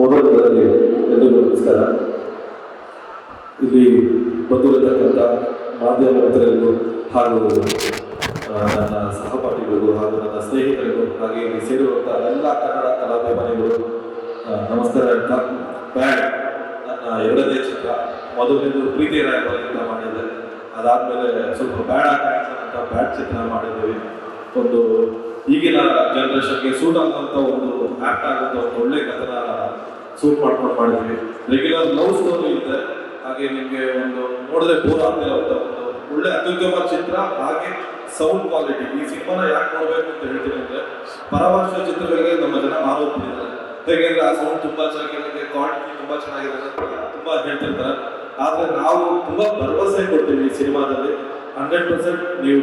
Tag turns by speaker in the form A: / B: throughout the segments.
A: ಮೊದಲದಲ್ಲಿ ಎಲ್ಲರಿಗೂ ನಮಸ್ಕಾರ. ಇಲ್ಲಿ ಬಂದಿರತಕ್ಕಂಥ ಮಾಧ್ಯಮ ಮಿತ್ರರಿಗೂ ಹಾಗೂ ನನ್ನ ಸಹಪಾಠಿಗಳಿಗೂ ಹಾಗೂ ನನ್ನ ಸ್ನೇಹಿತರಿಗೂ ಹಾಗೆ ಇಲ್ಲಿ ಸೇರಿರುವಂಥ ಎಲ್ಲ ಕನ್ನಡ ಕಲಾಭಿಮಾನಿಗಳು ನಮಸ್ಕಾರ ಅಂತ ಬ್ಯಾಂಡ್, ನನ್ನ ಎರಡನೇ ಚಿತ್ರ ಮೊದಲನೇದು ಪ್ರೀತಿ ರಾಯಬಾರಿಯಿಂದ ಮಾಡಿದ್ದೆ. ಅದಾದ್ಮೇಲೆ ಸ್ವಲ್ಪ ಬ್ಯಾಡ್ ಅಂತ ಬ್ಯಾಡ್ ಚಿತ್ರ ಮಾಡಿದ್ದೀವಿ. ಒಂದು ಈಗಿನ ಜನರೇಷನ್ಗೆ ಸೂಟ್ ಆಗುವಂಥ ಒಂದು ಆ್ಯಕ್ಟ್ ಆಗುವಂಥ ಒಂದು ಒಳ್ಳೆ ಕಥನ ಸೂಟ್ ಮಾಡ್ಕೊಂಡು ಮಾಡಿದ್ವಿ. ರೆಗ್ಯುಲರ್ ಲವ್ ಸ್ಟೋರಿ ಇದೆ ಹಾಗೆ ನಿಮಗೆ ಒಂದು ನೋಡಿದ್ರೆ ಬೋರ್ ಅಂತ ಒಂದು ಒಳ್ಳೆ ಅತ್ಯುತ್ತಮ ಚಿತ್ರ, ಹಾಗೆ ಸೌಂಡ್ ಕ್ವಾಲಿಟಿ ಈ ಸಿನಿಮಾನ ಯಾಕೆ ನೋಡ್ಬೇಕು ಅಂತ ಹೇಳ್ತೀನಿ ಅಂದ್ರೆ ಪರಭಾಷೆ ಚಿತ್ರಗಳಿಗೆ ನಮ್ಮ ಜನ ಮಾರೋಗ್ತಿದ್ದಾರೆ ಹೇಗೆಂದ್ರೆ ಆ ಸೌಂಡ್ ತುಂಬಾ ಚೆನ್ನಾಗಿರುತ್ತೆ ಕ್ವಾಲಿಟಿ ತುಂಬಾ ಚೆನ್ನಾಗಿರುತ್ತೆ ತುಂಬಾ ಹೇಳ್ತಿರ್ತಾರೆ. ಆದ್ರೆ ನಾವು ತುಂಬಾ ಭರವಸೆ ಕೊಡ್ತೀವಿ ಈ ಸಿನಿಮಾದಲ್ಲಿ. ಹಂಡ್ರೆಡ್ ಪರ್ಸೆಂಟ್ ನೀವು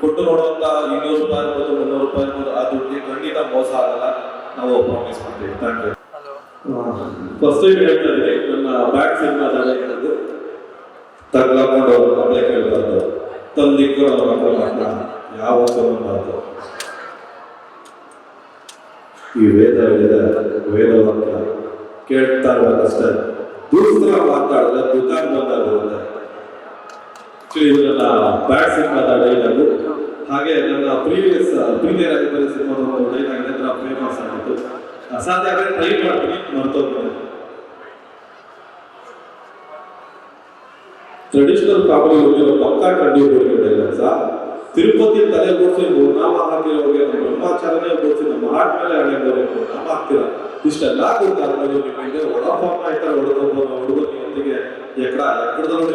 A: ಕೊಟ್ಟು ನೋಡುವಂತ ಇನ್ನೂರು ರೂಪಾಯಿ ಇರ್ಬೋದು ಮುನ್ನೂರು ರೂಪಾಯಿ ಇರ್ಬೋದು ಆ ದುಡ್ಡಿಗೆ ಖಂಡಿತ ಮೋಸ ಆಗಲ್ಲ. ನಾವು ಪ್ರಾಮಿಸ್ ಮಾಡ್ತೀವಿ. ಥ್ಯಾಂಕ್ ಯು ಫಸ್ಟ್ ಟೈಮ್ ಹೇಳ್ತಾ ಇದ್ದೀನಿ ನನ್ನ ಬ್ಯಾಕ್ ಸಿನಿಮಾದಲ್ಲಿ ಹೇಳಿದ್ದು ತಗ್ಲಾಕೊಂಡು ಕೇಳಬಾರ್ದು. ತಂದಿಕ್ಕು ಮಕ್ಕಳ ಯಾವತ್ತೂ ಅನ್ನಬಾರ್ದು ಈ ವೇದ ವೇದ ವೇದ ವಾಕ್ಯ ಕೇಳ್ತಾ ಇರ್ಬೇಕಷ್ಟೇ ದುಡ್ಡು ಮಾತಾಡಿದ್ರೆ ದುಕಾನ್ ಬಂದಾಗ ಬರುತ್ತೆ. ನನ್ನ ಬ್ಯಾಟ್ ಸಿನಿಮಾದ ಡೈಲಾಗು ಹಾಗೆ ನನ್ನ ಪ್ರೀವಿಯಸ್ ಪ್ರೀತಿಯ ರಾಜಧಾನಿ ಸಿನಿಮಾದ ಒಂದು ಡೈಲಾಗ್ ಫೇಮಸ್ ಆಗಿತ್ತು ಅಸಾಧ್ಯ ಆದರೆ ಟ್ರೈ ಮಾಡ್ತೀನಿ ಮರ್ತೋಗ್ತೀನಿ ಟ್ರೆಡಿಷನಲ್ ಹೋಗಿರೋ ಪಕ್ಕ ಕಂಡು ಹೋಗಿರೋ ಡೈಲಾಗ್ಸ ತಿರುಪತಿ ತಲೆ ಬೋಡ್ಸಿ ನಾಮ ಹಾಕಿರೋರಿಗೆ ನಮ್ಮ ಬ್ರಹ್ಮಾಚಾರನೇ ಬೋಡ್ಸಿ ನಮ್ಮ ಹಾಟ್ ಮೇಲೆ ಹಣೆ ನಾಮ ಹಾಕ್ತೀರ? ಇಷ್ಟೆಲ್ಲ ಗೊತ್ತಾದ್ಮೇಲೆ ನಿಮಗೆ ಒಳಫಾರ್ಮ್ ಆಯ್ತಾರೆ ಹೊಡೆದೊಬ್ಬ ಹುಡುಗನಿಗೆ ಎಕಡ ಎಕಡದಲ್ಲಿ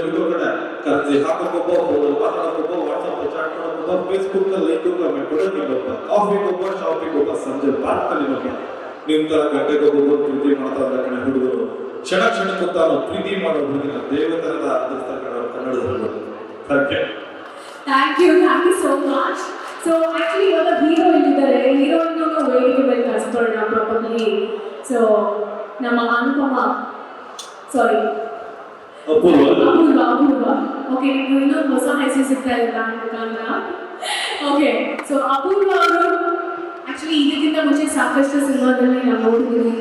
A: ಕಡೆ ಕರ್ಜಿ ಹಾಕೋಕೊಬ್ಬ ಮಾತಾಡೋಕೊಬ್ಬ ವಾಟ್ಸಪ್ ಚಾಟ್ ಮಾಡೋಕೊಬ್ಬ ಫೇಸ್ಬುಕ್ ಅಲ್ಲಿ ಲೈಕ್ ಕಮೆಂಟ್ ಕಾಫಿ ನಿಮ್ಮೊಬ್ಬ ಕಾಫಿಗೊಬ್ಬ ಶಾಪಿಗೊಬ್ಬ ಸಂಜೆ ಪಾರ್ಕಲ್ಲಿ ನಿಮ್ಮೊಬ್ಬ ನಿಮ್ ತರ ಗಂಟೆಗೊಬ್ಬ ಪ್ರೀತಿ ಮಾಡ್ತಾ ಇದ್ದ ಕಣೆ ಹುಡುಗರು. ಕ್ಷಣ ಕ್ಷಣಕ್ಕೂ ತಾನು ಪ್ರೀತಿ ಮಾಡೋ ಹುಡುಗಿನ ದೇವತರದ ಆಧರಿಸ್ತಾ ಕನ್ನಡ ಕನ್ನಡದಲ್ಲಿ thank you
B: thank you thank you so much so actually ಇವಾಗ ಹೀರೋ ಇಲ್ಲಿದ್ದಾರೆ. ಹೀರೋಯಿನ್ ವೇದಿಕೆ ಮೇಲೆ ಕಳಿಸ್ಕೊಳ್ಳೋಣ ಪ್ರಾಪರ್ಲಿ ಸೊ ನಮ್ಮ ಅನುಪಮ. ಸಾರಿ
A: ಅಪೂರ್ವ.
B: ಓಕೆ ನಿಮ್ಗೆ ಇನ್ನೊಂದು ಹೊಸ ಹೆಸರು ಸಿಗ್ತಾ ಇಲ್ಲ ಅಂತ ಓಕೆ ಸೊ ಅಪೂರ್ವ ಅವರು ಆಕ್ಚುಲಿ ಇದಕ್ಕಿಂತ ಮುಂಚೆ ಸಾಕಷ್ಟು ಸಿನಿಮಾದಲ್ಲಿ ನಾವು ನೋಡಿದ್ದೀವಿ.